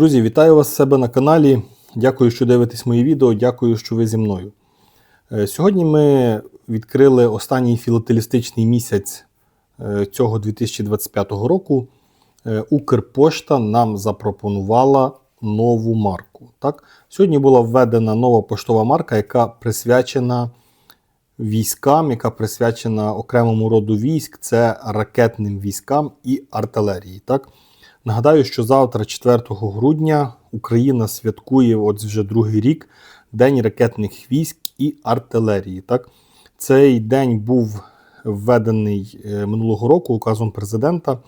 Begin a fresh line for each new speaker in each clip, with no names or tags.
Друзі, вітаю вас в себе на каналі. Дякую, що дивитесь мої відео. Дякую, що ви зі мною. Е, Сьогодні ми відкрили останній філателістичний місяць е, цього 2025 року. Е, Укрпошта нам запропонувала нову марку. Так? Сьогодні була введена нова поштова марка, яка присвячена військам, яка присвячена окремому роду військ, це ракетним військам і артилерії. Так? Нагадаю, що завтра, 4 грудня, Україна святкує от вже другий рік День ракетних військ і артилерії. Так? Цей день був введений е, минулого року указом президента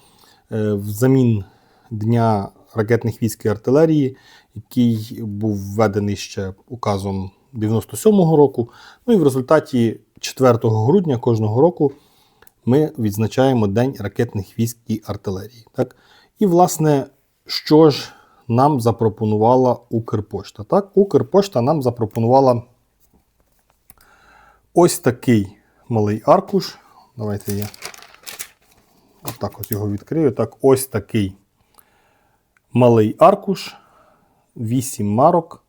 е, взамін Дня ракетних військ і артилерії, який був введений ще указом 97-го року. Ну і в результаті 4 грудня кожного року ми відзначаємо День ракетних військ і артилерії. Так? І, власне, що ж нам запропонувала Укрпошта? Так, Укрпошта нам запропонувала ось такий малий аркуш. Давайте я отак от його відкрию. Так, ось такий малий аркуш, 8 марок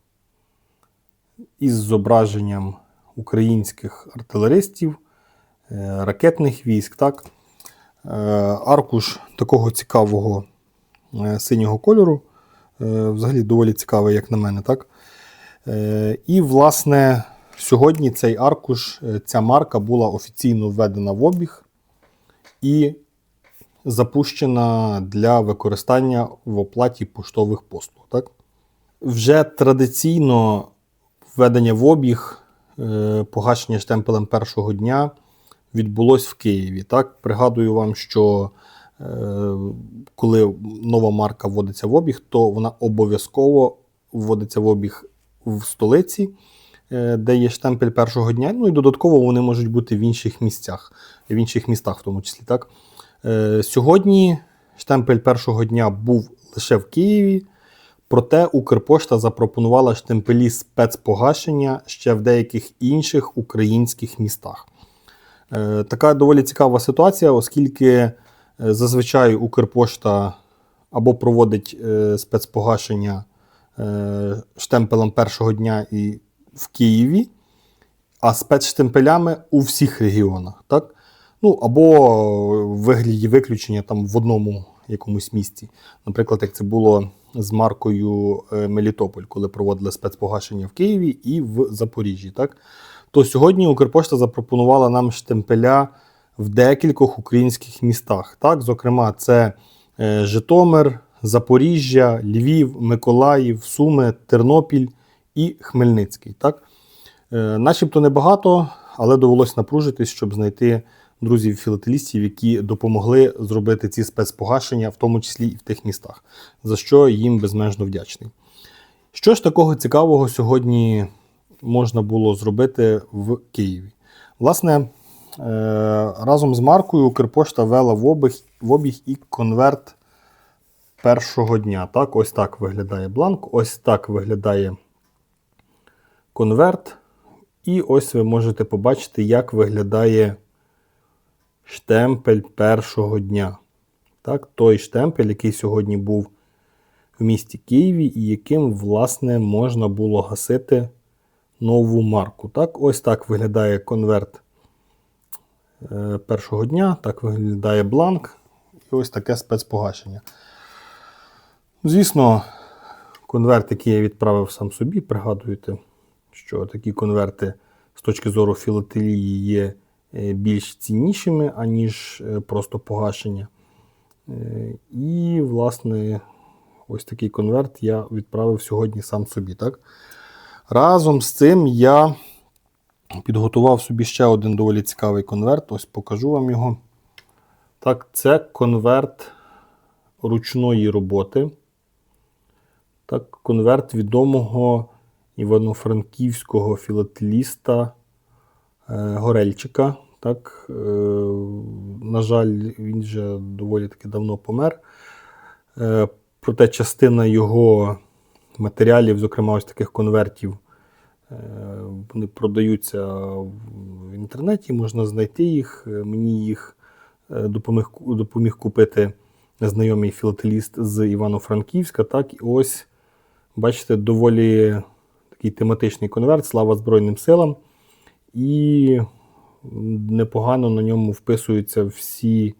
із зображенням українських артилеристів, е, ракетних військ. Так. Е, Аркуш такого цікавого синього кольору. Е, Взагалі доволі цікавий, як на мене. так. Е, І, власне, сьогодні цей аркуш, е, ця марка була офіційно введена в обіг і запущена для використання в оплаті поштових послуг. Так? Вже традиційно введення в обіг е, погашення штемпелем першого дня відбулось в Києві. Так? Пригадую вам, що е, коли нова марка вводиться в обіг, то вона обов'язково вводиться в обіг в столиці, е, де є штемпель першого дня. Ну і додатково вони можуть бути в інших місцях, в інших містах, в тому числі. Так? Е, Сьогодні штемпель першого дня був лише в Києві. Проте Укрпошта запропонувала штемпелі спецпогашення ще в деяких інших українських містах. Е, Така доволі цікава ситуація, оскільки е, зазвичай Укрпошта або проводить е, спецпогашення е, штемпелем першого дня і в Києві, а спецштемпелями у всіх регіонах. Так? Ну, або в вигляді виключення там в одному якомусь місці. Наприклад, як це було з маркою е, Мелітополь, коли проводили спецпогашення в Києві і в Запоріжжі. Так? То сьогодні Укрпошта запропонувала нам штемпеля в декількох українських містах. Так? Зокрема, це е, Житомир, Запоріжжя, Львів, Миколаїв, Суми, Тернопіль і Хмельницький. Так? Е, Начебто небагато, але довелось напружитись, щоб знайти друзів філателістів, які допомогли зробити ці спецпогашення, в тому числі і в тих містах, за що їм безмежно вдячний. Що ж такого цікавого сьогодні можна було зробити в Києві? Власне, разом з маркою Укрпошта вела в обіг, в обіг і конверт першого дня. Так, ось так виглядає бланк, ось так виглядає конверт. І ось ви можете побачити, як виглядає штемпель першого дня. Так, Той штемпель, який сьогодні був в місті Києві, і яким, власне, можна було гасити нову марку. Так, Ось так виглядає конверт е, першого дня, так виглядає бланк. І ось таке спецпогашення. Звісно, конверт, який я відправив сам собі, пригадуєте, що такі конверти з точки зору філателії є е, більш ціннішими, аніж е, просто погашення. Е, І, власне, ось такий конверт я відправив сьогодні сам собі. Так? Разом з цим я підготував собі ще один доволі цікавий конверт. Ось покажу вам його. Так, це конверт ручної роботи. Так, конверт відомого івано-франківського філателіста е, Горельчика. Так, е, на жаль, він вже доволі таки давно помер. Е, проте частина його матеріалів, зокрема ось таких конвертів, вони продаються в інтернеті, можна знайти їх. Е, Мені їх е, допоміг, допоміг купити знайомий філателіст з Івано-Франківська. Так, і ось Бачите, доволі такий тематичний конверт, слава Збройним силам. І непогано на ньому вписуються всі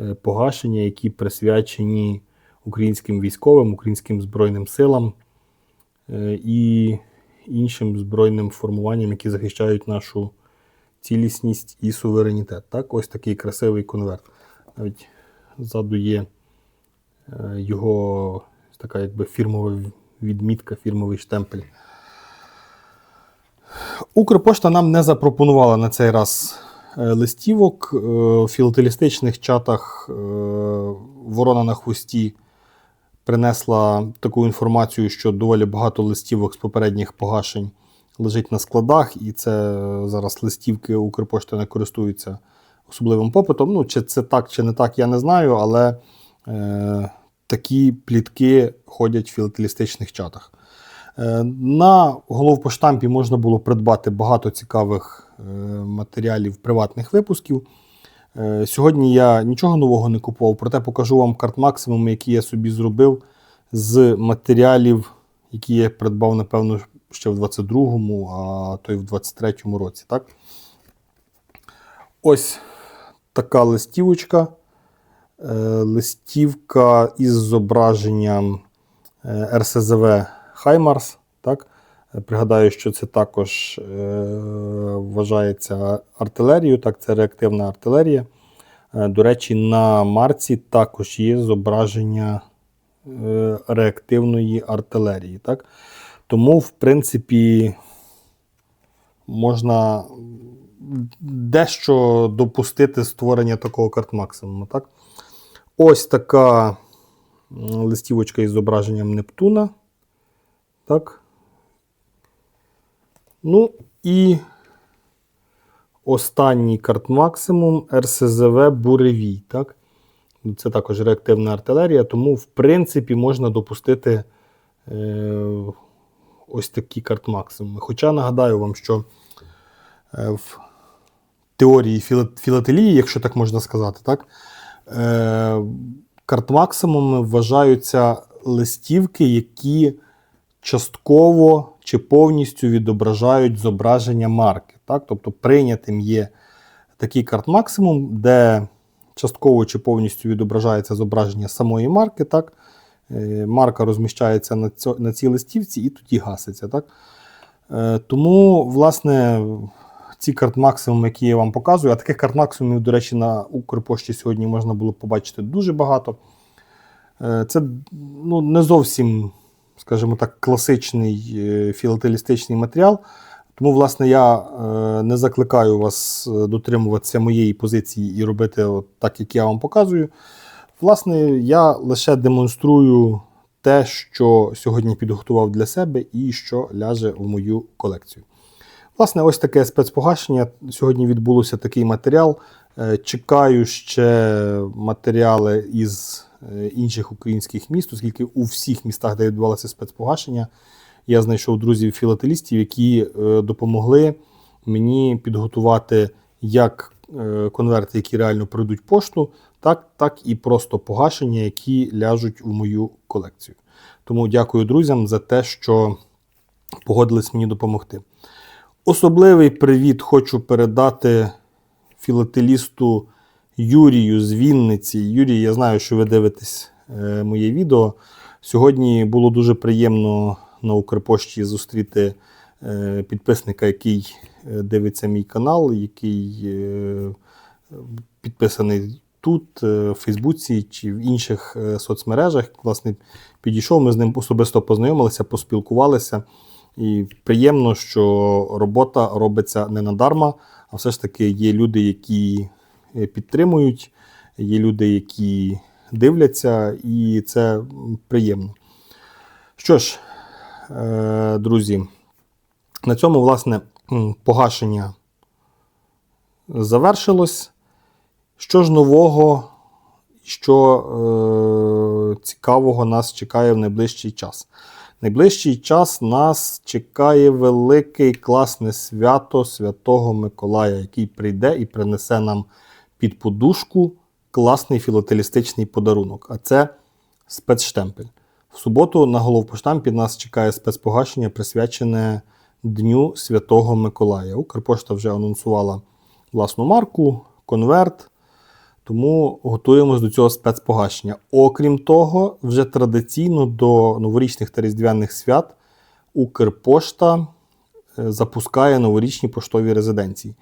е, погашення, які присвячені українським військовим, українським Збройним силам е, і іншим збройним формуванням, які захищають нашу цілісність і суверенітет. Так, ось такий красивий конверт. Навіть ззаду є е, його така якби фірмова відмітка, фірмовий штемпель. Укрпошта нам не запропонувала на цей раз е, листівок. Е, В філателістичних чатах Ворона на хвості принесла таку інформацію, що доволі багато листівок з попередніх погашень лежить на складах, і це зараз листівки Укрпошти не користуються особливим попитом. Ну, чи це так, чи не так, я не знаю, але е, такі плітки ходять в філателістичних чатах. Е, На головпоштампі можна було придбати багато цікавих е, матеріалів приватних випусків. Е, Сьогодні я нічого нового не купував, проте покажу вам карт максимум, які я собі зробив з матеріалів, які я придбав, напевно, ще в 22-му, а то й в 23-му році. Так? Ось така листівочка. Е, Листівка із зображенням е, РСЗВ Хаймарс. Так? Пригадаю, що це також е, вважається артилерією, так, це реактивна артилерія. Е, До речі, на марці також є зображення е, реактивної артилерії. Так? Тому, в принципі, можна дещо допустити створення такого карт максимуму. Так? Ось така листівочка із зображенням Нептуна. Так. Ну і останній карт максимум РСЗВ Буревій. Так? Ну, Це також реактивна артилерія, тому, в принципі, можна допустити е, ось такі карт максимуми. Хоча нагадаю вам, що е, в теорії філателії, якщо так можна сказати, так, е, карт максимуми вважаються листівки, які частково чи повністю відображають зображення марки. Так? Тобто прийнятим є такий карт максимум, де частково чи повністю відображається зображення самої марки. Так? Е, Марка розміщається на, цьо, на цій листівці і тоді гаситься. Так? Е, Тому, власне, ці карт максимуми, які я вам показую, а таких карт максимумів, до речі, на Укрпошті сьогодні можна було побачити дуже багато. Е, Це ну, не зовсім, скажімо так, класичний е, філателістичний матеріал. Тому, власне, я е, не закликаю вас е, дотримуватися моєї позиції і робити от так, як я вам показую. Власне, я лише демонструю те, що сьогодні підготував для себе і що ляже в мою колекцію. Власне, ось таке спецпогашення. Сьогодні відбулося такий матеріал. Е, Чекаю ще матеріали із е, інших українських міст, оскільки у всіх містах, де відбувалося спецпогашення, я знайшов друзів філателістів, які е, допомогли мені підготувати як конверти, які реально пройдуть пошту, так, так і просто погашення, які ляжуть у мою колекцію. Тому дякую друзям за те, що погодились мені допомогти. Особливий привіт хочу передати філателісту Юрію з Вінниці. Юрій, я знаю, що ви дивитесь е, моє відео. Сьогодні було дуже приємно на Укрпошті зустріти е, підписника, який е, дивиться мій канал, який підписаний тут, в Фейсбуці чи в інших соцмережах. Власне, підійшов, ми з ним особисто познайомилися, поспілкувалися. І приємно, що робота робиться не надарма, а все ж таки є люди, які е, підтримують, є люди, які дивляться, і це приємно. Що ж, е, друзі, на цьому, власне, погашення завершилось. Що ж нового, що е, цікавого нас чекає в найближчий час? Найближчий час нас чекає велике і класне свято Святого Миколая, який прийде і принесе нам під подушку класний філателістичний подарунок. А це спецштемпель. В суботу на головпоштампі нас чекає спецпогашення, присвячене Дню Святого Миколая. Укрпошта вже анонсувала власну марку, конверт. Тому готуємось до цього спецпогашення. Окрім того, вже традиційно до новорічних та різдвяних свят Укрпошта е, запускає новорічні поштові резиденції.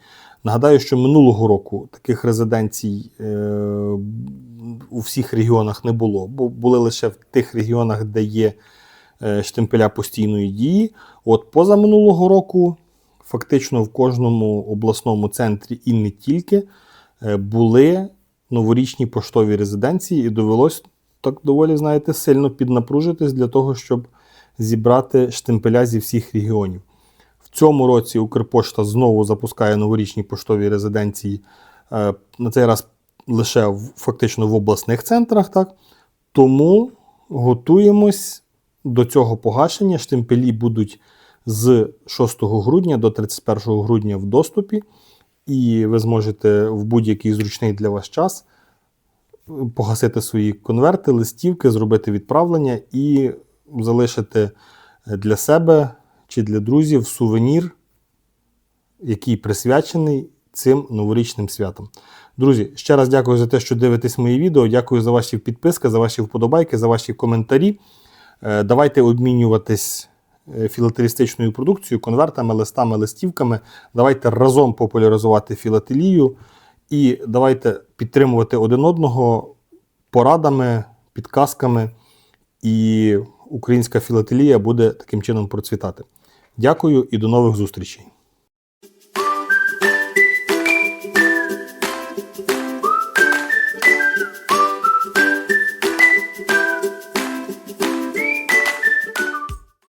Нагадаю, що минулого року таких резиденцій е, у всіх регіонах не було, бо були лише в тих регіонах, де є е, штемпеля постійної дії. От позаминулого року, фактично в кожному обласному центрі і не тільки були новорічні поштові резиденції, і довелось так доволі, знаєте, сильно піднапружитись для того, щоб зібрати штемпеля зі всіх регіонів. В цьому році Укрпошта знову запускає новорічні поштові резиденції е, на цей раз лише в, фактично в обласних центрах. Так? Тому готуємось до цього погашення. Штемпелі будуть з 6 грудня до 31 грудня в доступі, і ви зможете в будь-який зручний для вас час погасити свої конверти, листівки, зробити відправлення і залишити для себе чи для друзів сувенір, який присвячений цим новорічним святам. Друзі, ще раз дякую за те, що дивитесь мої відео. Дякую за ваші підписки, за ваші вподобайки, за ваші коментарі. Е, Давайте обмінюватись е, філателістичною продукцією, конвертами, листами, листівками. Давайте разом популяризувати філателію і давайте підтримувати один одного порадами, підказками. І українська філателія буде таким чином процвітати. Дякую і до нових зустрічей!